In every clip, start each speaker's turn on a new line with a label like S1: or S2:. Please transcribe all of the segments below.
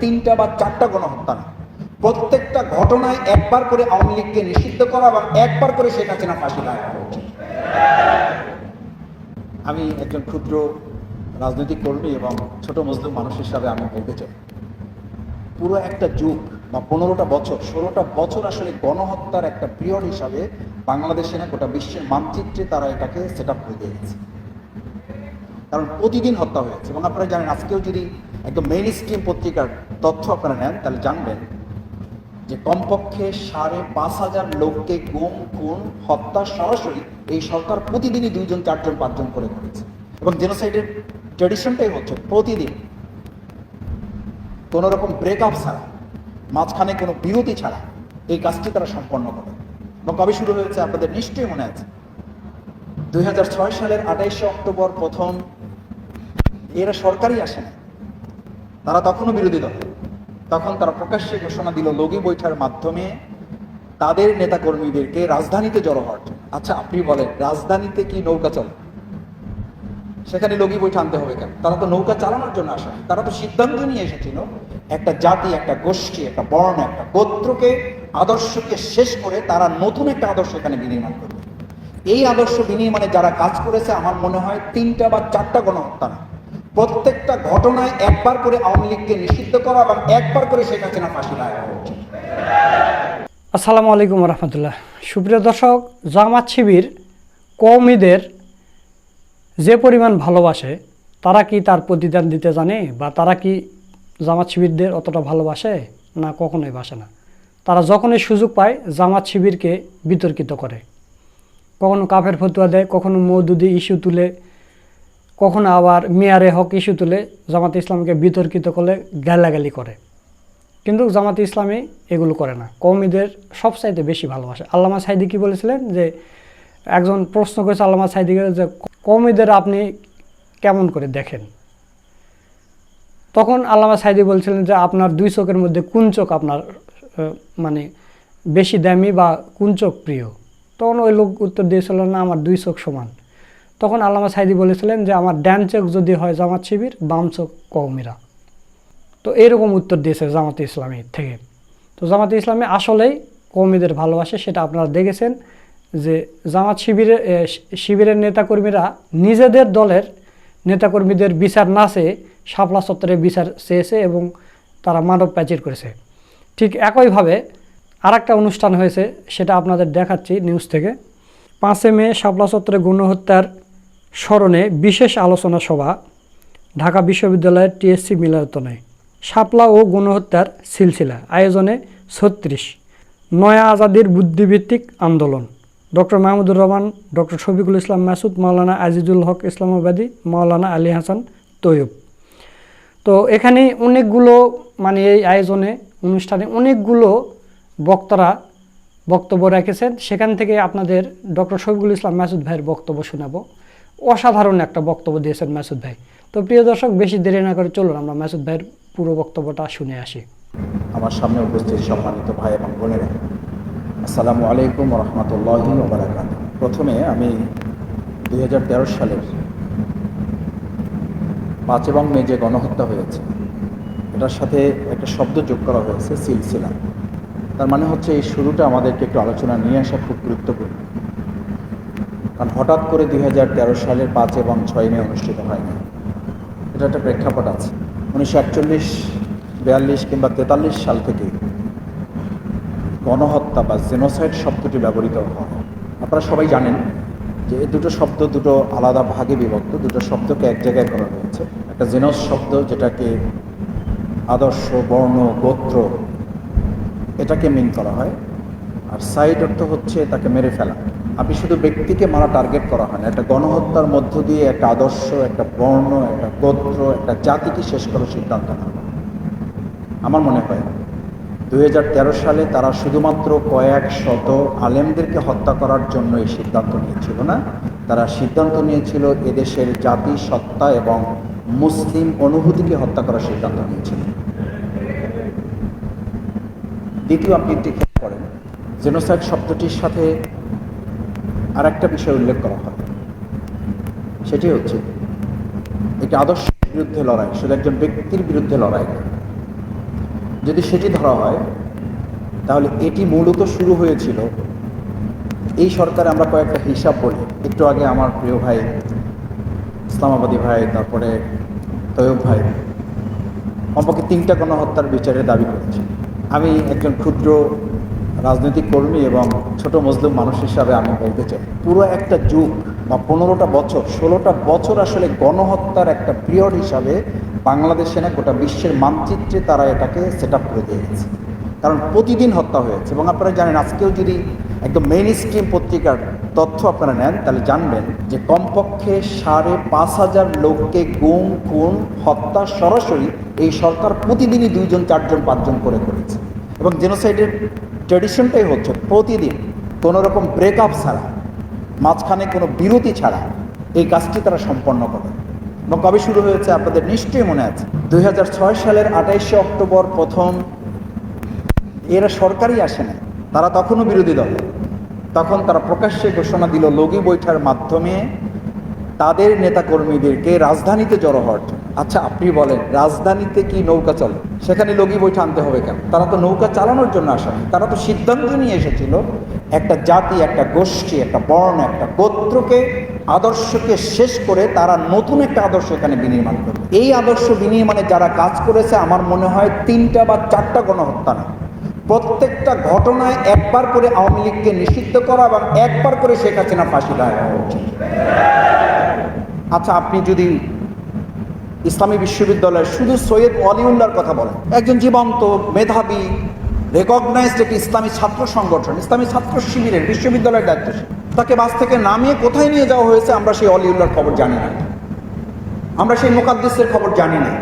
S1: তিনটা বা চারটা গণহত্যা না। প্রত্যেকটা ঘটনায় একবার করে আওয়ামী লীগকে নিষিদ্ধ করা এবং একবার করে শেখ হাসিনা ফাঁসি দেওয়া। আমি একজন ক্ষুদ্র রাজনৈতিক কর্মী এবং ছোট মজদুর মানুষ হিসাবে আমি বলতে চাই। পুরো একটা যুগ বা পনেরোটা বছর, ষোলোটা বছর আসলে গণহত্যার একটা পিরিয়ড হিসাবে বাংলাদেশে না গোটা বিশ্বের মানচিত্রে তারা এটাকে সেট আপ করে দিয়ে গেছে কারণ প্রতিদিন হত্যা হয়েছে এবং আপনারা জানেন আজকেও যদি একদম মেইন স্ট্রিম পত্রিকার তথ্য আপনারা নেন, তাহলে জানবেন যে কমপক্ষে সাড়ে পাঁচ হাজার লোককে গুম, খুন, হত্যা সরাসরি এই সরকার প্রতিদিনই দুইজন, চারজন, পাঁচজন করে করেছে। এবং জেনোসাইডের ট্রেডিশনটাই হচ্ছে প্রতিদিন কোনো রকম ব্রেকআপ ছাড়া, মাঝখানে কোনো বিরতি ছাড়া এই কাজটি তারা সম্পন্ন করে। এবং কবে শুরু হয়েছে আপনাদের নিশ্চয়ই মনে আছে। দু হাজার ছয় সালের আঠাইশে অক্টোবর প্রথম এরা সরকারই আসে না। তারা তখনও বিরোধী দল। তখন তারা প্রকাশ্যে ঘোষণা দিল, লগি বৈঠার মাধ্যমে তাদের নেতাকর্মীদেরকে রাজধানীতে জড়ো হওয়ার আচ্ছা আপনি বলেন, রাজধানীতে কি নৌকা চলে? সেখানে লগি বৈঠা আনতে হবে কেন? তারা তো নৌকা চালানোর জন্য আসে তারা তো সিদ্ধান্ত নিয়ে এসেছিল, একটা জাতি, একটা গোষ্ঠী, একটা বর্ণ, একটা গোত্রকে আদর্শকে শেষ করে তারা নতুন একটা আদর্শ এখানে বিনির্মাণ করবে। এই আদর্শ বিনির্মাণে যারা কাজ করেছে, আমার মনে হয় তিনটা বা চারটা গণহত্যা না। প্রত্যেকটা ঘটনায় একবার করে আওয়ামী লীগকে নিষিদ্ধ করা এবং একবার করে শেখ হাসিনা ফাঁসি।
S2: আসসালামু আলাইকুম রহমতুল্লাহ সুপ্রিয় দর্শক, জামাত শিবির কৌমিদের যে পরিমাণ ভালোবাসে, তারা কি তার প্রতিদান দিতে জানে বা তারা কি জামাত শিবিরদের অতটা ভালোবাসে? না, কখনোই বাসে না। তারা যখনই সুযোগ পায়, জামাত শিবিরকে বিতর্কিত করে। কখনো কাফের ফতুয়া দেয়, কখনো মৌদুদি ইস্যু তুলে কখনো আবার মেয়ারে হক ইস্যু তুলে জামাত ইসলামকে বিতর্কিত করে গালাগালি করে। কিন্তু জামাতে ইসলামী এগুলো করে না। কৌমিদের সবচাইতে বেশি ভালোবাসে। আল্লামা সাইদি কি বলেছিলেন যে, একজন প্রশ্ন করেছে আল্লামা সাইদিকে যে কৌমিদের আপনি কেমন করে দেখেন? তখন আল্লামা সাইদি বলছিলেন যে, আপনার দুই চোখের মধ্যে কোন চোখ আপনার মানে বেশি দামি বা কোন চোখ প্রিয়? তখন ওই লোক উত্তর দিয়েছিল, না, আমার দুই চোখ সমান। তখন আল্লামা সাইদি বলেছিলেন যে, আমার ডান চোখ যদি হয় জামাত শিবির, বাম চোখ কৌমিরা তো এরকম উত্তর দিয়েছে জামাতে ইসলামী থেকে। তো জামাতে ইসলামী আসলেই কৌমিদের ভালোবাসে, সেটা আপনারা দেখেছেন যে, জামাত শিবিরের শিবিরের নেতাকর্মীরা নিজেদের দলের নেতাকর্মীদের বিচার না চেয়ে শাপলা চত্বরে বিচার চেয়েছে এবং তারা মানব প্যাচির করেছে। ঠিক একইভাবে আর একটা অনুষ্ঠান হয়েছে, সেটা আপনাদের দেখাচ্ছি নিউজ থেকে। পাঁচে মে শাপলা চত্বরে গণহত্যার স্মরণে বিশেষ আলোচনা সভা ঢাকা বিশ্ববিদ্যালয়ের টিএসসি মিলনায়তনে। শাপলা ও গণহত্যার সিলসিলা, আয়োজনে ছত্রিশ। নয়া আজাদির বুদ্ধিভিত্তিক আন্দোলন। Doctor Mahmudur Rahman, doctor Shafiqul Islam Masud, Maulana Azizul Haque Islamabadi, Maulana Ali Hasan Taiyab. তো এখানে অনেকগুলো মানে এই আয়োজনে, অনুষ্ঠানে অনেকগুলো বক্তারা বক্তব্য রেখেছেন। সেখান থেকে আপনাদের ডক্টর শফিকুল ইসলাম মাসুদ ভাইয়ের বক্তব্য শোনাবো। অসাধারণ একটা বক্তব্য দিয়েছেন মাসুদ ভাই। তো প্রিয় দর্শক, বেশি দেরি না করে চলুন আমরা মাসুদ ভাইয়ের পুরো বক্তব্যটা শুনে আসি।
S1: আমার সামনে উপস্থিত সম্মানিত ভাই এবং বোনেরা, আসসালামু আলাইকুম রহমতুল্লাহ ওবরাকাত প্রথমে আমি দুই সালের পাঁচ এবং মে যে গণহত্যা হয়েছে, এটার সাথে একটা শব্দ যোগ করা হয়েছে, সিলসিলা। তার মানে হচ্ছে এই শুরুটা আমাদেরকে একটু আলোচনা নিয়ে আসা খুব গুরুত্বপূর্ণ। কারণ হঠাৎ করে দুই হাজার তেরো সালের পাঁচ এবং ছয় মে অনুষ্ঠিত হয়নি। এটা একটা প্রেক্ষাপট আছে। উনিশশো একচল্লিশ, বিয়াল্লিশ কিংবা তেতাল্লিশ সাল থেকে গণহত্যা বা জেনোসাইড শব্দটি ব্যবহৃত হয়। আপনারা সবাই জানেন যে এই দুটো শব্দ দুটো আলাদা ভাগে বিভক্ত। দুটো শব্দকে এক জায়গায় করা হয়েছে। একটা জেনস শব্দ যেটাকে আদর্শ, বর্ণ, গোত্র এটাকে মিন করা হয়। আর সাইড অর্থ হচ্ছে তাকে মেরে ফেলা। আপনি শুধু ব্যক্তিকে মারা টার্গেট করা হয় না, একটা গণহত্যার মধ্য দিয়ে একটা আদর্শ, একটা বর্ণ, একটা গোত্র, একটা জাতিকে শেষ করার সিদ্ধান্ত নেওয়া। আমার মনে হয় দুই হাজার তেরো সালে তারা শুধুমাত্র কয়েক শত আলেমদেরকে হত্যা করার জন্য এই সিদ্ধান্ত নিয়েছিল না তারা সিদ্ধান্ত নিয়েছিল এদেশের জাতি, সত্তা এবং মুসলিম অনুভূতিকে হত্যা করার সিদ্ধান্ত নিয়েছিল দ্বিতীয় আপনি একটি খেয়াল করেন জেনোসাইড শব্দটির সাথে আর একটা বিষয় উল্লেখ করা হয়। সেটি হচ্ছে এটি আদর্শের বিরুদ্ধে লড়াই, শুধু একজন ব্যক্তির বিরুদ্ধে লড়াই যদি সেটি ধরা হয়, তাহলে এটি মূলত শুরু হয়েছিল, এই সরকারে আমরা কয়েকটা হিসাব বলি। একটু আগে আমার প্রিয় ভাই, ইসলামাবাদী ভাই, তারপরে তৈয়ব ভাই, কমপক্ষে তিনটা গণহত্যার বিচারের দাবি করেছে। আমি একজন ক্ষুদ্র রাজনৈতিক কর্মী এবং ছোট মজলুম মানুষ হিসাবে আমি বলতে চাই, পুরো একটা যুগ বা পনেরোটা বছর, ষোলোটা বছর আসলে গণহত্যার একটা পিরিয়ড হিসাবে বাংলাদেশে না, গোটা বিশ্বের মানচিত্রে তারা এটাকে সেট আপ করে দিয়ে গেছে কারণ প্রতিদিন হত্যা হয়েছে এবং আপনারা জানেন, আজকেও যদি একদম মেইন স্ট্রিম পত্রিকার তথ্য আপনারা নেন, তাহলে জানবেন যে কমপক্ষে সাড়ে পাঁচ হাজার লোককে গুম, খুন, হত্যা সরাসরি এই সরকার প্রতিদিনই দুইজন, চারজন, পাঁচজন করে করেছে এবং জেনোসাইডের ট্রেডিশনটাই হচ্ছে প্রতিদিন কোনো রকম ব্রেকআপ ছাড়া, মাঝখানে কোনো বিরতি ছাড়া এই কাজটি তারা সম্পন্ন করে। এবং কবে শুরু হয়েছে আপনাদের নিশ্চয়ই মনে আছে। দুই হাজার ছয় সালের আঠাইশে অক্টোবর প্রথম এরা সরকারই আসে না তারা তখনও বিরোধী দল। তখন তারা প্রকাশ্যে ঘোষণা দিল, লগি বৈঠার মাধ্যমে তাদের নেতাকর্মীদেরকে রাজধানীতে জড়ো হওয়ার জন্য। আচ্ছা আপনি বলেন, রাজধানীতে কি নৌকা চলে? সেখানে লগি বৈঠা আনতে হবে কেন? তারা তো নৌকা চালানোর জন্য আসেনি। তারা তো সিদ্ধান্ত নিয়ে এসেছিল, একটা জাতি, একটা গোষ্ঠী, একটা বর্ণ, একটা গোত্রকে, আদর্শকে শেষ করে তারা নতুন একটা আদর্শ এখানে বিনির্মাণ করবে। এই আদর্শ বিনির্মাণে যারা কাজ করেছে, আমার মনে হয় তিনটা বা চারটা গণহত্যা না। প্রত্যেকটা ঘটনায় একবার করে আওয়ামী লীগকে নিষিদ্ধ করা এবং একবার করে শেখ হাসিনা ফাঁসি দেওয়া উচিত। আচ্ছা আপনি যদি ইসলামী বিশ্ববিদ্যালয়ের শুধু সৈয়দ অলিউল্লাহর কথা বলেন। একজন জীবন্ত মেধাবী রেকগনাইজড একটি ইসলামী ছাত্র সংগঠন, ইসলামী ছাত্র শিবিরের বিশ্ববিদ্যালয়ের দায়িত্বশীল তাকে বাস থেকে নামিয়ে কোথায় নিয়ে যাওয়া হয়েছে আমরা সেই অলিউল্লাহর খবর জানি না। আমরা সেই মোকাদ্দেসের খবর জানি না।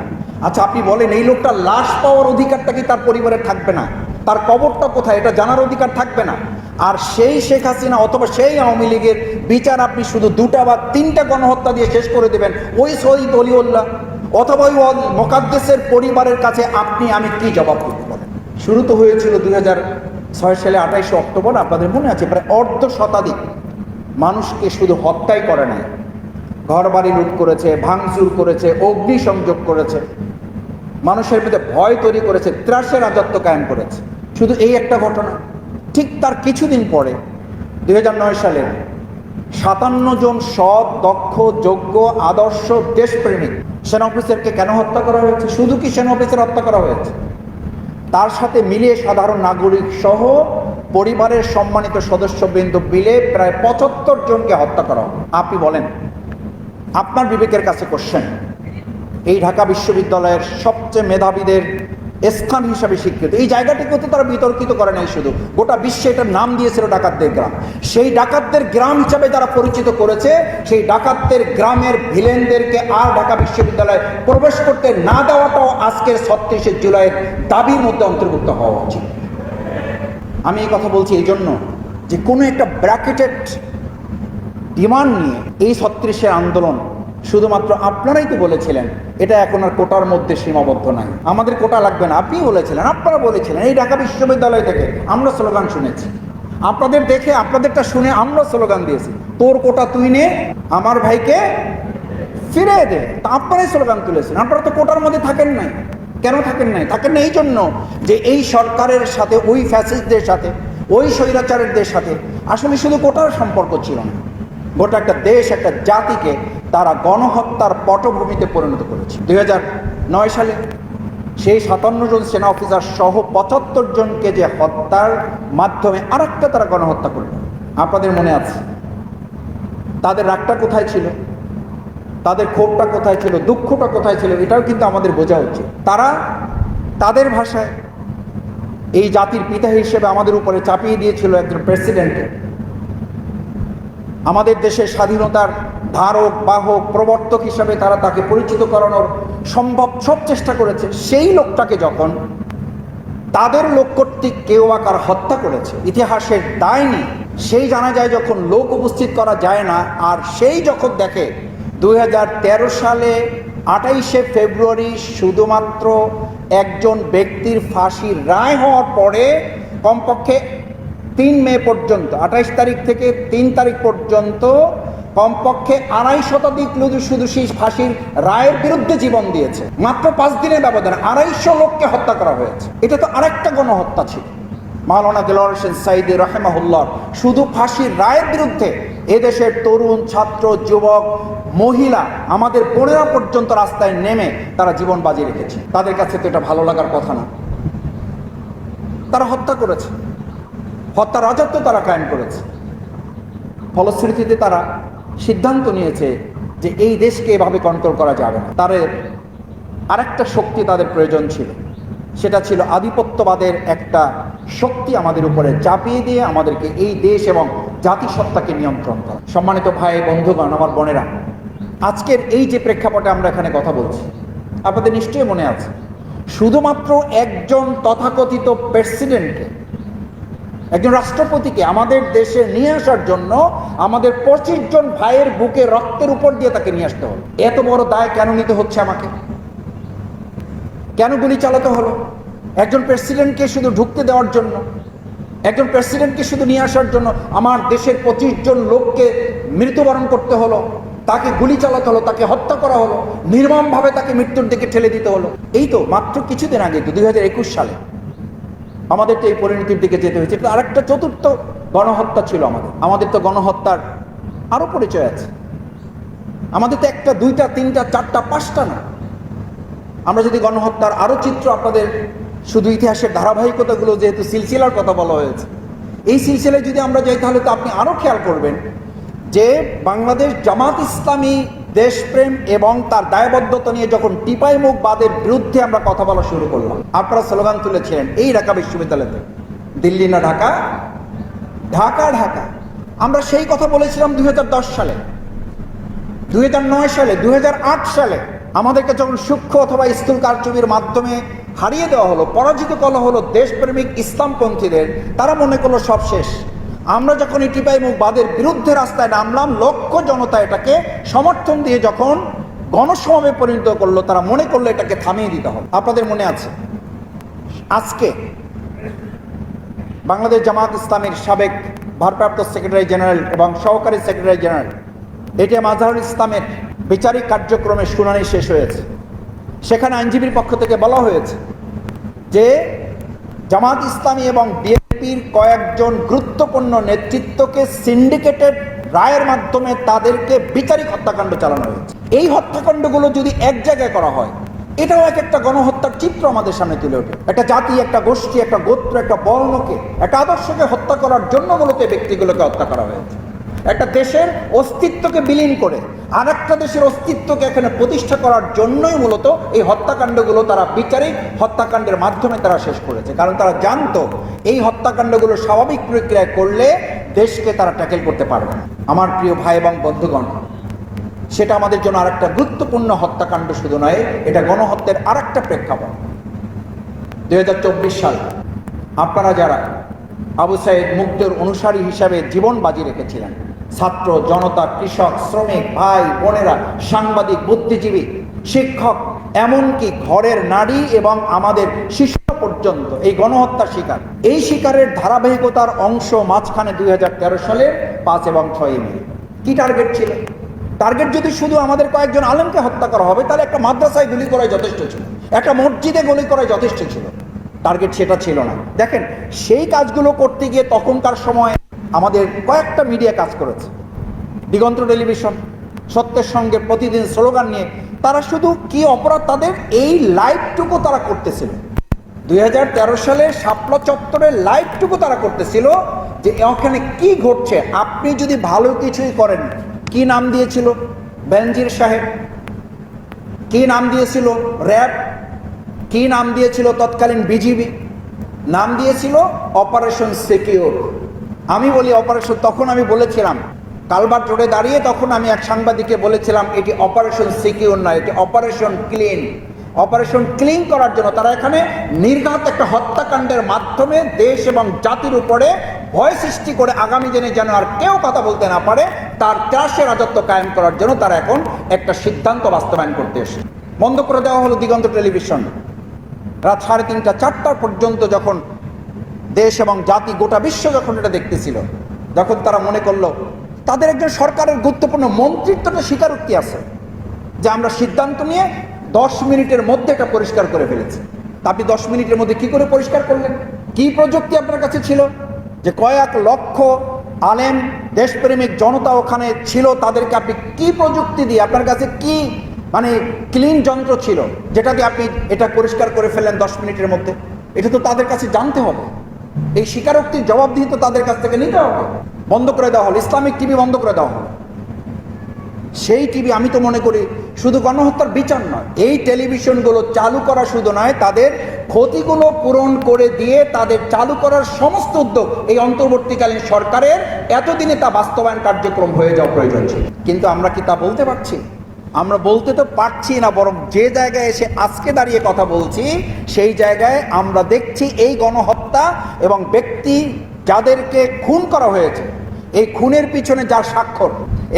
S1: আচ্ছা আপনি বলেন, এই লোকটা লাশ পাওয়ার অধিকারটা কি তার পরিবারের থাকবে না? তার কবরটা কোথায়? এটা জানার অধিকার থাকবে না। আর সেই শেখ হাসিনা অথবা সেই আওয়ামী লীগের বিচার আপনি শুধু দুটা বা তিনটা গণহত্যা দিয়ে শেষ করে দেবেন। ওই শহীদ অলিউল্লাহ। অথবা ওই মোকাদ্দেসের পরিবারের কাছে আপনি, আমি কি জবাব দিতে বলেন শুরু তো হয়েছিল দুই ছয় সালে আঠাইশে অক্টোবর, আপনাদের মনে আছে? প্রায় অর্ধ শতাধিক মানুষকে শুধু হত্যাই করে নাই। ঘর বাড়ি লুট করেছে, ভাঙচুর করেছে, অগ্নিসংযোগ করেছে। মানুষের মধ্যে ভয় তৈরি করেছে, ত্রাসের রাজত্ব কায়েম করেছে। শুধু এই একটা ঘটনা। ঠিক তার কিছুদিন পরে, দুই হাজার নয় সালে সাতান্ন জন সৎ, দক্ষ, যোগ্য, আদর্শ দেশপ্রেমিক সেনা অফিসারকে কেন হত্যা করা হয়েছে? শুধু কি সেনা অফিসার হত্যা করা হয়েছে? তার সাথে মিলিয়ে সাধারণ নাগরিক সহ পরিবারের সম্মানিত সদস্যবৃন্দ মিলে প্রায় পঁচাত্তর জনকে হত্যা করা আপনি বলেন, আপনার বিবেকের কাছে কোশ্চেন এই ঢাকা বিশ্ববিদ্যালয়ের সবচেয়ে মেধাবীদের স্থান হিসাবে স্বীকৃত। এই জায়গাটিকে তো তারা বিতর্কিত করে নাই শুধু। গোটা বিশ্বে এটার নাম দিয়েছিল ডাকাতদের গ্রাম। সেই ডাকাতদের গ্রাম হিসাবে যারা পরিচিত করেছে, সেই ডাকাতদের গ্রামের ভিলেনদেরকে আর ঢাকা বিশ্ববিদ্যালয়ে প্রবেশ করতে না দেওয়াটাও আজকের ছত্রিশে জুলাইয়ের দাবির মধ্যে অন্তর্ভুক্ত হওয়া উচিত। আমি এই কথা বলছি এই জন্য যে কোনো একটা ব্র্যাকেটেড ডিমান্ড নিয়ে এই ছত্রিশের আন্দোলন শুধুমাত্র আপনারাই তো বলেছিলেন, এটা এখন আর কোটার মধ্যে সীমাবদ্ধ নাই। আমাদের কোটা লাগবে না আপনি বলেছিলেন, আপনারা বলেছিলেন, এই ঢাকা বিশ্ববিদ্যালয় থেকে আমরা স্লোগান শুনেছি। আপনাদের দেখে, আপনাদেরটা শুনে আমরা স্লোগান দিয়েছি, তোর কোটা তুই নে, আমার ভাইকে ফিরে দে। তা আপনারাই স্লোগান তুলেছেন, আপনারা তো কোটার মধ্যে থাকেন নাই। কেন থাকেন নাই? থাকেন না এই জন্য যে এই সরকারের সাথে, ওই ফ্যাসিস্টদের সাথে, ওই স্বৈরাচারীদের সাথে, আসলে শুধু কোটার সম্পর্ক ছিল না, গোটা একটা দেশ, একটা জাতিকে তারা গণহত্যার পটভূমিতে পরিণত করেছে। দুই নয় সালে সেই সাতান্ন জন সেনা অফিসার সহ পঁচাত্তর জনকে যে হত্যার মাধ্যমে আরেকটা তারা গণহত্যা করল। আপনাদের মনে আছে? তাদের রাগটা কোথায় ছিল? তাদের ক্ষোভটা কোথায় ছিল? দুঃখটা কোথায় ছিল? এটাও কিন্তু আমাদের বোঝা উচিত। তারা তাদের ভাষায় এই জাতির পিতা হিসেবে আমাদের উপরে চাপিয়ে দিয়েছিল একজন প্রেসিডেন্টকে। আমাদের দেশের স্বাধীনতার ধারক বাহক, প্রবর্তক হিসাবে তারা তাকে পরিচিত করানোর সম্ভব, সব চেষ্টা করেছে। সেই লোকটাকে যখন তাদের লোক কর্তৃক কেউ আকার হত্যা করেছে, ইতিহাসের দায় নেই সেই জানা যায় যখন লোক উপস্থিত করা যায় না, আর সেই যখন দেখে দু হাজার তেরো সালে আঠাইশে ফেব্রুয়ারি শুধুমাত্র একজন ব্যক্তির ফাঁসির রায় হওয়ার পরে কমপক্ষে তিন মে পর্যন্ত, আঠাইশ তারিখ থেকে তিন তারিখ পর্যন্ত কমপক্ষে আড়াই শতাধিক শুধু সেই ফাঁসির রায়ের বিরুদ্ধে জীবন দিয়েছে। মাত্র পাঁচ দিনের ব্যবধানে আড়াইশো লোককে হত্যা করা হয়েছে। এটা তো আরেকটা গণহত্যা ছিল। মাওলানা হোসেন সাইদি রহেমাহুল্লাহ শুধু ফাঁসির রায়ের বিরুদ্ধে এদেশের তরুণ, ছাত্র, যুবক, মহিলা আমাদের বোনেরা পর্যন্ত রাস্তায় নেমে তারা জীবন বাজি রেখেছে। তাদের কাছে তো এটা ভালো লাগার কথা না। তারা হত্যা করেছে। হত্যা রাজত্ব তারা কায়েম করেছে। ফলশ্রুতিতে তারা সিদ্ধান্ত নিয়েছে যে এই দেশকে এভাবে কন্ট্রোল করা যাবে না। তাদের আরেকটা শক্তি তাদের প্রয়োজন ছিল। সেটা ছিল আধিপত্যবাদের একটা শক্তি আমাদের উপরে চাপিয়ে দিয়ে আমাদেরকে এই দেশ এবং জাতিসত্তাকে নিয়ন্ত্রণ করা। সম্মানিত ভাই, বন্ধুগণ, আমার বোনেরা, আজকের এই যে প্রেক্ষাপটে আমরা এখানে কথা বলছি, আপনাদের নিশ্চয়ই মনে আছে, শুধুমাত্র একজন তথাকথিত প্রেসিডেন্টকে একজন রাষ্ট্রপতিকে আমাদের দেশে নিয়ে আসার জন্য আমাদের পঁচিশ জন ভাইয়ের বুকে রক্তের উপর দিয়ে তাকে নিয়ে আসতে হলো। এত বড় দায় কেন নিতে হচ্ছে আমাকে? কেন গুলি চালাতে হলো? একজন প্রেসিডেন্টকে শুধু ঢুকতে দেওয়ার জন্য, একজন প্রেসিডেন্টকে শুধু নিয়ে আসার জন্য আমার দেশের পঁচিশ জন লোককে মৃত্যুবরণ করতে হলো, তাকে গুলি চালাতে হলো, তাকে হত্যা করা হলো, নির্মমভাবে তাকে মৃত্যুর দিকে ঠেলে দিতে হলো। এই তো মাত্র কিছুদিন আগে তো দুই হাজার একুশ সালে। আমাদের তো এই পরিণতির দিকে যেতে হয়েছে। এটা আরেকটা চতুর্থ গণহত্যা ছিল আমাদের। আমাদের তো গণহত্যার আরও পরিচয় আছে। আমাদের তো একটা, দুইটা, তিনটা, চারটা, পাঁচটা না। আমরা যদি গণহত্যার আরও চিত্র আপনাদের শুধু ইতিহাসের ধারাবাহিকতাগুলো যেহেতু সিলসিলার কথা বলা হয়েছে, এই সিলসিলায় যদি আমরা যাই, তাহলে তো আপনি আরও খেয়াল করবেন যে বাংলাদেশ জামাত ইসলামী দেশপ্রেম এবং তার দায়বদ্ধতা নিয়ে যখন টিপাই মুখ বাদের বিরুদ্ধে আমরা কথা বলা শুরু করলাম, আপনারা স্লোগান তুলেছিলেন, এই ঢাকা বিশ্ববিদ্যালয়তে। দিল্লি না ঢাকা? ঢাকা ঢাকা। আমরা সেই কথা বলেছিলাম দুই হাজার দশ সালে। দুই হাজার নয় সালে, দুই হাজার আট সালে আমাদেরকে যখন সূক্ষ্ম অথবা স্কুল কারচুপির মাধ্যমে হারিয়ে দেওয়া হলো, পরাজিত করা হলো দেশপ্রেমিক ইসলামপন্থীদের, তারা মনে করল সব শেষ। আমরা যখন এই টিপাই মুখ বাদের বিরুদ্ধে রাস্তায় নামলাম, লক্ষ জনতা এটাকে সমর্থন দিয়ে যখন গণসমাবে পরিণত করল, তারা মনে করল এটাকে থামিয়ে দিতে হবে। আপনাদের মনে আছে? আজকে বাংলাদেশ জামাত ইসলামের সাবেক ভারপ্রাপ্ত সেক্রেটারি জেনারেল এবং সহকারী সেক্রেটারি জেনারেল এটিএম আজহারুল ইসলামের বিচারিক কার্যক্রমের শুনানি শেষ হয়েছে। সেখানে আইনজীবীর পক্ষ থেকে বলা হয়েছে যে জামাত ইসলামী এবং বিএনপির কয়েকজন গুরুত্বপূর্ণ নেতৃত্বকে সিন্ডিকেটেড রায়ের মাধ্যমে তাদেরকে বিচারিক হত্যাকাণ্ড চালানো হয়েছে। এই হত্যাকাণ্ডগুলো যদি এক জায়গায় করা হয়, এটাও এক একটা গণহত্যার চিত্র আমাদের সামনে তুলে ওঠে। একটা জাতি, একটা গোষ্ঠী, একটা গোত্র, একটা বর্ণকে, একটা আদর্শকে হত্যা করার জন্য মূলত ব্যক্তিগুলোকে হত্যা করা হয়েছে। একটা দেশের অস্তিত্বকে বিলীন করে আর একটা দেশের অস্তিত্বকে এখানে প্রতিষ্ঠা করার জন্যই মূলত এই হত্যাকাণ্ডগুলো তারা বিচারিক হত্যাকাণ্ডের মাধ্যমে তারা শেষ করেছে। কারণ তারা জানতো এই হত্যাকাণ্ডগুলো স্বাভাবিক প্রক্রিয়ায় করলে দেশকে তারা ট্যাকেল করতে পারবে না। আমার প্রিয় ভাই এবং বন্ধুগণ, সেটা আমাদের জন্য আর একটা গুরুত্বপূর্ণ হত্যাকাণ্ড শুধু নয়, এটা গণহত্যার আর একটা প্রেক্ষাপট। দু হাজার চব্বিশ সাল আপনারা যারা আবু সাইদ মুগ্ধর অনুসারী হিসাবে জীবন বাজি রেখেছিলেন ছাত্র, জনতা, কৃষক, শ্রমিক, ভাই, বোনেরা, সাংবাদিক, বুদ্ধিজীবী, শিক্ষক, এমনকি ঘরের নারী এবং আমাদের শিশু পর্যন্ত এই গণহত্যার শিকার। এই শিকারের ধারাবাহিকতার অংশ মাঝখানে দুই সালের পাঁচ এবং ছয় মে। কি টার্গেট ছিল? টার্গেট যদি শুধু আমাদের কয়েকজন আলেমকে হত্যা করা হবে, তাহলে একটা মাদ্রাসায় গুলি করাই যথেষ্ট ছিল। একটা মসজিদে গুলি করাই যথেষ্ট ছিল। টার্গেট সেটা ছিল না। দেখেন, সেই কাজগুলো করতে গিয়ে তখনকার সময় আমাদের কয়েকটা মিডিয়া কাজ করেছে। দিগন্ত টেলিভিশন, সত্যের সঙ্গে প্রতিদিন স্লোগান নিয়ে, তারা শুধু কি অপরাধ তাদের, এই লাইভটুকু তারা করতেছিল। দুই হাজার তেরো সালে শাপলা চত্বরের লাইভটুকু তারা করতেছিল যে ওখানে কি ঘটছে? আপনি যদি ভালো কিছুই করেন, কি নাম দিয়েছিল? বেনজির সাহেব। কি নাম দিয়েছিল? র্যাব। কি নাম দিয়েছিল? তৎকালীন বিজিবি। নাম দিয়েছিল অপারেশন সিকিউর। আমি বলি অপারেশন তখন আমি বলেছিলাম কালবাট রোডে দাঁড়িয়ে তখন আমি এক সাংবাদিককে বলেছিলাম, এটি অপারেশন সিকিউর নয়, এটি অপারেশন ক্লিন অপারেশন ক্লিন করার জন্য তারা এখানে নির্ঘাত একটা হত্যাকাণ্ডের মাধ্যমে দেশ এবং জাতির উপরে ভয় সৃষ্টি করে আগামী দিনে যেন আর কেউ কথা বলতে না পারে, তার ত্রাসে রাজত্ব কায়েম করার জন্য তারা এখন একটা সিদ্ধান্ত বাস্তবায়ন করতে এসে বন্ধ করে দেওয়া হলো দিগন্ত টেলিভিশন। রাত সাড়ে তিনটা, চারটার পর্যন্ত যখন দেশ এবং জাতি গোটা বিশ্ব যখন এটা দেখতেছিল যখন তারা মনে করল, তাদের একজন সরকারের গুরুত্বপূর্ণ মন্ত্রিত্বটা স্বীকারোক্তি আছে, যে আমরা সিদ্ধান্ত নিয়ে দশ মিনিটের মধ্যে এটা পরিষ্কার করে ফেলেছি। আপনি দশ মিনিটের মধ্যে কি করে পরিষ্কার করলেন? কি প্রযুক্তি আপনার কাছে ছিল? যে কয়েক লক্ষ আলেম, দেশপ্রেমিক জনতা ওখানে ছিল, তাদেরকে আপনি কি প্রযুক্তি দিয়ে, আপনার কাছে কি মানে ক্লিন যন্ত্র ছিল যেটা দিয়ে আপনি এটা পরিষ্কার করে ফেললেন দশ মিনিটের মধ্যে? এটা তো তাদের কাছে জানতে হবে। এই স্বীকারোক্তির জবাবদিহি তো তাদের কাছ থেকে নিতে হবে। বন্ধ করে দেওয়া হলো। ইসলামিক টিভি বন্ধ করে দেওয়া হলো। সেই টিভি আমি তো মনে করি শুধু গণহত্যার বিচার নয়, এই টেলিভিশনগুলো চালু করা শুধু নয়, তাদের ক্ষতিগুলো পূরণ করে দিয়ে তাদের চালু করার সমস্ত উদ্যোগ এই অন্তর্বর্তীকালীন সরকারের। এতদিনে তা বাস্তবায়ন কার্যক্রম হয়ে যাওয়া প্রয়োজন ছিল। কিন্তু আমরা কি তা বলতে পারছি? আমরা বলতে তো পারছি না, বরং যে জায়গায় এসে আজকে দাঁড়িয়ে কথা বলছি, সেই জায়গায় আমরা দেখছি এই গণহত্যা এবং ব্যক্তি যাদেরকে খুন করা হয়েছে, এই খুনের পিছনে যার স্বাক্ষর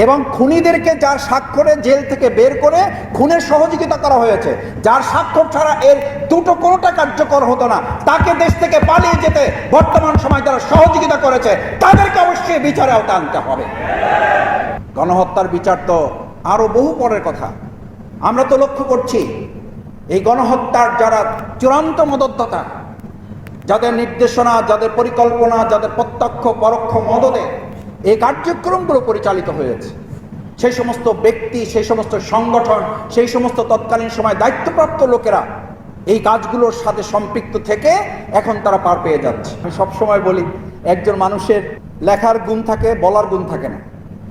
S1: এবং খুনিদেরকে যার স্বাক্ষরে জেল থেকে বের করে খুনের সহযোগিতা করা হয়েছে, যার স্বাক্ষর ছাড়া এর দুটো কোনোটা কার্যকর হতো না, তাকে দেশ থেকে পালিয়ে যেতে বর্তমান সময় যারা সহযোগিতা করেছে, তাদেরকে অবশ্যই বিচারে আওতা আনতে হবে। গণহত্যার বিচার তো আরও বহু পরের কথা। আমরা তো লক্ষ্য করছি, এই গণহত্যার যারা চূড়ান্ত মদতদাতা, যাদের নির্দেশনা, যাদের পরিকল্পনা, যাদের প্রত্যক্ষ, পরোক্ষ মদতে এই কার্যক্রমগুলো পরিচালিত হয়েছে। সেই সমস্ত ব্যক্তি, সেই সমস্ত সংগঠন, সেই সমস্ত তৎকালীন সময় দায়িত্বপ্রাপ্ত লোকেরা এই কাজগুলোর সাথে সম্পৃক্ত থেকে এখন তারা পার পেয়ে যাচ্ছে। আমি সবসময় বলি, একজন মানুষের লেখার গুণ থাকে, বলার গুণ থাকে না।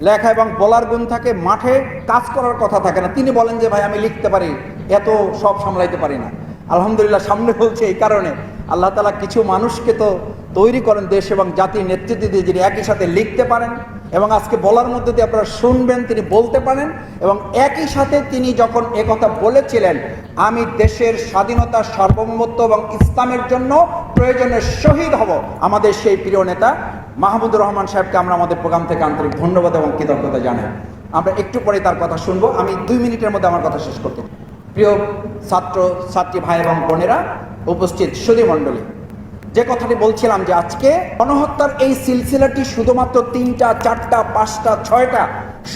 S1: লেখা এবং বলার গুণ থাকে, মাঠে কাজ করার কথা থাকে না। তিনি বলেন যে, ভাই, আমি লিখতে পারি, এত সব সামলাইতে পারি না। আলহামদুলিল্লাহ, সামনে বলছে এই কারণে। আল্লাহ তালা কিছু মানুষকে তো তৈরি করেন দেশ এবং জাতির নেতৃত্ব দিয়ে যিনি একই সাথে লিখতে পারেন এবং আজকে বলার মধ্যে দিয়ে আপনারা শুনবেন, তিনি বলতে পারেন এবং একই সাথে তিনি যখন একথা বলেছিলেন, আমি দেশের স্বাধীনতা, সার্বভৌমত্ব এবং ইসলামের জন্য প্রয়োজনে শহীদ হব। আমাদের সেই প্রিয় নেতা মাহমুদুর রহমান সাহেবকে আমরা আমাদের প্রোগ্রাম থেকে আন্তরিক ধন্যবাদ এবং কৃতজ্ঞতা জানাই আমরা একটু পরে তার কথা শুনব আমি দুই মিনিটের মধ্যে আমার কথা শেষ করতে প্রিয় ছাত্র, ছাত্রী ভাই এবং বোনেরা, উপস্থিত সুধী মণ্ডলী, যে কথাটি বলছিলাম যে আজকে গণহত্যার এই সিলসিলাটি শুধুমাত্র তিনটা, চারটা, পাঁচটা, ছয়টা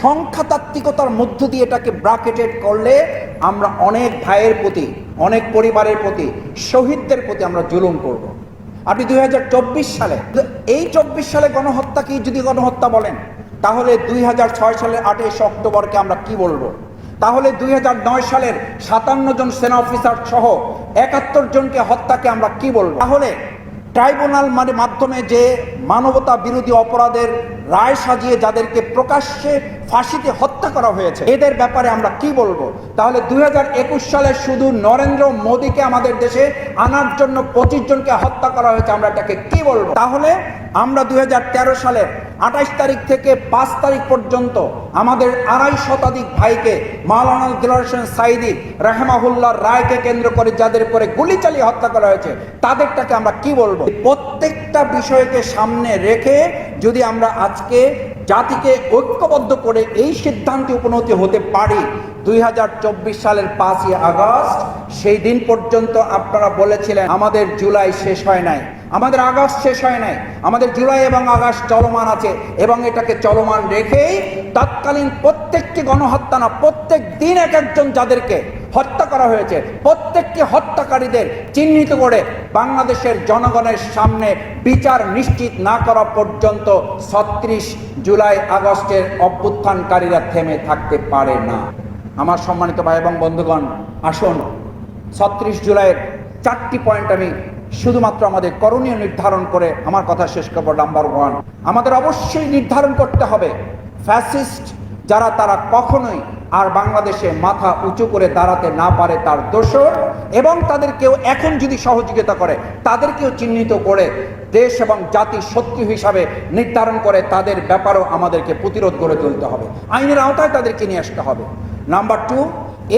S1: সংখ্যাতাত্ত্বিকতার মধ্য দিয়ে এটাকে ব্রাকেটেড করলে আমরা অনেক ভাইয়ের প্রতি, অনেক পরিবারের প্রতি, শহীদদের প্রতি আমরা জুলুম করব। আপনি দুই সালে, এই চব্বিশ সালে গণহত্যা কি যদি গণহত্যা বলেন, তাহলে দুই হাজার ছয় সালের আঠাইশ অক্টোবরকে আমরা কি বলব? তাহলে দুই হাজার নয় সালের সাতান্ন জন সেনা অফিসার সহ একাত্তর জনকে হত্যাকে আমরা কি বলব? তাহলে ট্রাইব্যুনাল মানে মাধ্যমে যে মানবতা বিরোধী অপরাধের রায় সাজিয়ে যাদেরকে প্রকাশ্যে ফাঁসিতে হত্যা করা হয়েছে। এদের ব্যাপারে আমরা কি বলব? তাহলে দু হাজার একুশ সালে শুধু নরেন্দ্র মোদীকে আমাদের দেশে আনার জন্য পঁচিশ জনকে হত্যা করা হয়েছে, আমরা এটাকে কি বলব? তাহলে আমরা দুই হাজার তেরো সালের আঠাইশ তারিখ থেকে পাঁচ তারিখ পর্যন্ত আমাদের আড়াই শতাধিক ভাইকে মাওলানা দিলার সাইদি রাহেমাহুল্লাহ রায়কে কেন্দ্র করে যাদের উপরে গুলি চালিয়ে হত্যা করা হয়েছে, তাদেরটাকে আমরা কি বলব? প্রত্যেকটা বিষয়কে সামনে রেখে যদি আমরা আজকে জাতিকে ঐক্যবদ্ধ করে এই সিদ্ধান্তে উপনীত হতে পারি, দুই হাজার চব্বিশ সালের পাঁচই আগস্ট, সেই দিন পর্যন্ত আপনারা বলেছিলেন, আমাদের জুলাই শেষ হয় নাই। আমাদের আগস্ট শেষ হয় নাই। আমাদের জুলাই এবং আগস্ট চলমান আছে এবং এটাকে চলমান রেখেই তৎকালীন প্রত্যেকটি গণহত্যা না, প্রত্যেক দিন এক একজন যাদেরকে হত্যা করা হয়েছে, প্রত্যেকটি হত্যাকারীদের চিহ্নিত করে বাংলাদেশের জনগণের সামনে বিচার নিশ্চিত না করা পর্যন্ত ছত্রিশ জুলাই আগস্টের অভ্যুত্থানকারীরা থেমে থাকতে পারে না। আমার সম্মানিত ভাই এবং বন্ধুগণ, আসুন, ছত্রিশ জুলাইয়ের চারটি পয়েন্ট আমি শুধুমাত্র আমাদের করণীয় নির্ধারণ করে আমার কথা শেষ করব নাম্বার ওয়ান আমাদের অবশ্যই নির্ধারণ করতে হবে ফ্যাসিস্ট যারা তারা কখনোই আর বাংলাদেশে মাথা উঁচু করে দাঁড়াতে না পারে তার দোষর, এবং তাদেরকেও এখন যদি সহযোগিতা করে, তাদেরকেও চিহ্নিত করে দেশ এবং জাতি শত্রু হিসাবে নির্ধারণ করে তাদের ব্যাপারেও আমাদেরকে প্রতিরোধ গড়ে তুলতে হবে। আইনের আওতায় তাদেরকে নিয়ে আসতে হবে। নাম্বার টু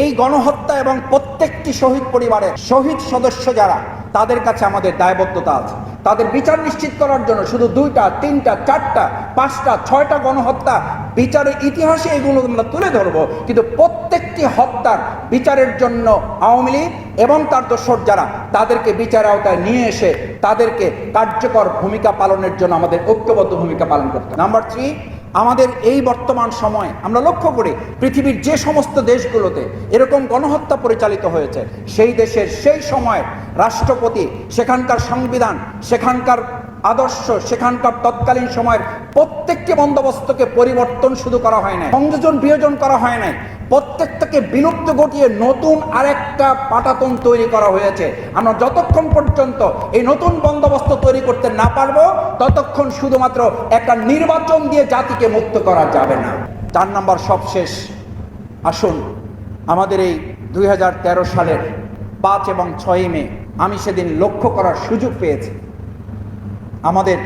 S1: এই গণহত্যা এবং প্রত্যেকটি শহীদ পরিবারের শহীদ সদস্য যারা, তাদের কাছে আমাদের দায়বদ্ধতা আছে। তাদের বিচার নিশ্চিত করার জন্য শুধু দুইটা, তিনটা, চারটা, পাঁচটা, ছয়টা গণহত্যা বিচারের ইতিহাসে এগুলো আমরা তুলে ধরবো। কিন্তু প্রত্যেকটি হত্যার বিচারের জন্য আওয়ামী লীগ এবং তার দোসর যারা, তাদেরকে বিচার আওতায় নিয়ে এসে তাদেরকে কার্যকর ভূমিকা পালনের জন্য আমাদের ঐক্যবদ্ধ ভূমিকা পালন করতে নাম্বার থ্রি আমাদের এই বর্তমান সময়ে আমরা লক্ষ্য করি পৃথিবীর যে সমস্ত দেশগুলোতে এরকম গণহত্যা পরিচালিত হয়েছে, সেই দেশের সেই সময়ের রাষ্ট্রপতি, সেখানকার সংবিধান, সেখানকার আদর্শ, সেখানকার তৎকালীন সময়ের প্রত্যেকটি বন্দোবস্তকে পরিবর্তন শুধু করা হয় নাই সংযোজন বিয়োজন করা হয় নাই। প্রত্যেকটাকে বিলুপ্ত ঘটিয়ে নতুন আরেকটা পাটাতন তৈরি করা হয়েছে। আমরা যতক্ষণ পর্যন্ত এই নতুন বন্দোবস্ত তৈরি করতে না পারব, ততক্ষণ শুধুমাত্র একটা নির্বাচন দিয়ে জাতিকে মুক্ত করা যাবে না। চার নাম্বার সবশেষ। আসুন, আমাদের এই দুই হাজার তেরো সালের পাঁচ এবং ছয়ই মে, আমি সেদিন লক্ষ্য করার সুযোগ পেয়েছি। আমাদের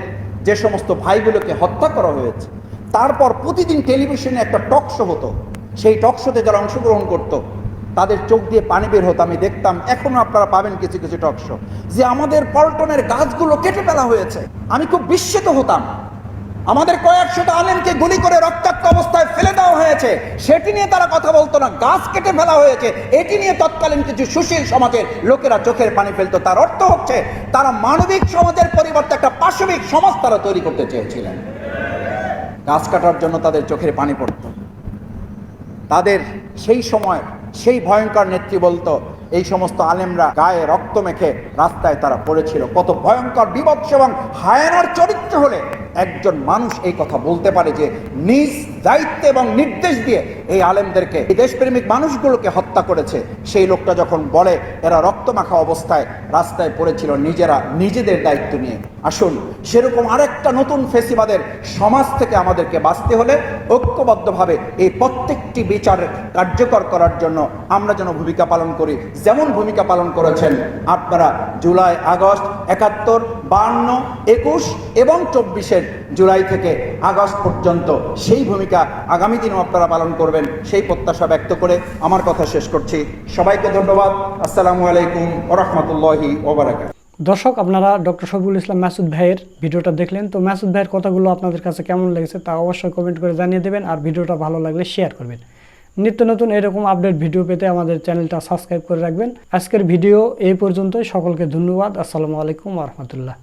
S1: যে সমস্ত ভাইগুলোকে হত্যা করা হয়েছে, তারপর প্রতিদিন টেলিভিশনে একটা টক শো হতো। সেই টক শোতে যারা অংশগ্রহণ করত, তাদের চোখ দিয়ে পানি বের হতো। আমি দেখতাম, এখনও আপনারা পাবেন কিছু কিছু টক শো যে আমাদের পল্টনের গাছগুলো কেটে ফেলা হয়েছে। আমি খুব বিস্মিত হতাম। আমাদের কয়েকশত আলেমকে গুলি করে রক্তাক্ত অবস্থায় ফেলে দেওয়া হয়েছে। সেটি নিয়ে তারা কথা বলতো না। গাছ কেটে ফেলা হয়েছে। এটি নিয়ে তৎকালীন কিছু সুশীল সমাজের লোকেরা চোখের পানি ফেলতো। তার অর্থ হচ্ছে, তারা মানবিক সমাজের পরিবর্তে একটা পাশবিক সমাজ তারা তৈরি করতে চেয়েছিলেন। গাছ কাটার জন্য তাদের চোখের পানি পড়ত। তাদের সেই সময় সেই ভয়ঙ্কর নেত্রী বলতো, এই সমস্ত আলেমরা গায়ে রক্ত মেখে রাস্তায় তারা পড়েছিল। কত ভয়ঙ্কর বিভৎস এবং হায়ানার চরিত্র হলে একজন মানুষ এই কথা বলতে পারে যে নিজ দায়িত্ব এবং নির্দেশ দিয়ে এই আলেমদেরকে। এই দেশপ্রেমিক মানুষগুলোকে হত্যা করেছে। সেই লোকটা যখন বলে, এরা রক্তমাখা অবস্থায় রাস্তায় পড়েছিল নিজেরা, নিজেদের দায়িত্ব নিয়ে। আসুন, সেরকম আরেকটা নতুন ফেসিবাদের সমাজ থেকে আমাদেরকে বাঁচতে হলে ঐক্যবদ্ধভাবে এই প্রত্যেকটি বিচার কার্যকর করার জন্য আমরা যেন ভূমিকা পালন করি। যেমন ভূমিকা পালন করেছেন আপনারা জুলাই আগস্ট একাত্তর, বান্ন, একুশ এবং চব্বিশের জুলাই থেকে আগস্ট পর্যন্ত। সেই ভূমিকা আগামী দিনেও আপনারা পালন করবেন। সেই প্রত্যাশা ব্যক্ত করে আমার কথা শেষ করছি। সবাইকে ধন্যবাদ। আসসালামু আলাইকুম ওরহমতুল্লাহি ওবরাকাত
S2: দর্শক, আপনারা ডক্টর শফিকুল ইসলাম মাসুদ ভাইয়ের ভিডিওটা দেখলেন। তো মাসুদ ভাইয়ের কথাগুলো আপনাদের কাছে কেমন লেগেছে তা অবশ্যই কমেন্ট করে জানিয়ে দেবেন আর ভিডিওটা ভালো লাগলে শেয়ার করবেন। নিত্য নতুন এরকম আপডেট ভিডিও পেতে আমাদের চ্যানেলটা সাবস্ক্রাইব করে রাখবেন। আজকের ভিডিও এই পর্যন্তই। সকলকে ধন্যবাদ। আসসালামু আলাইকুম রহমতুল্লাহ।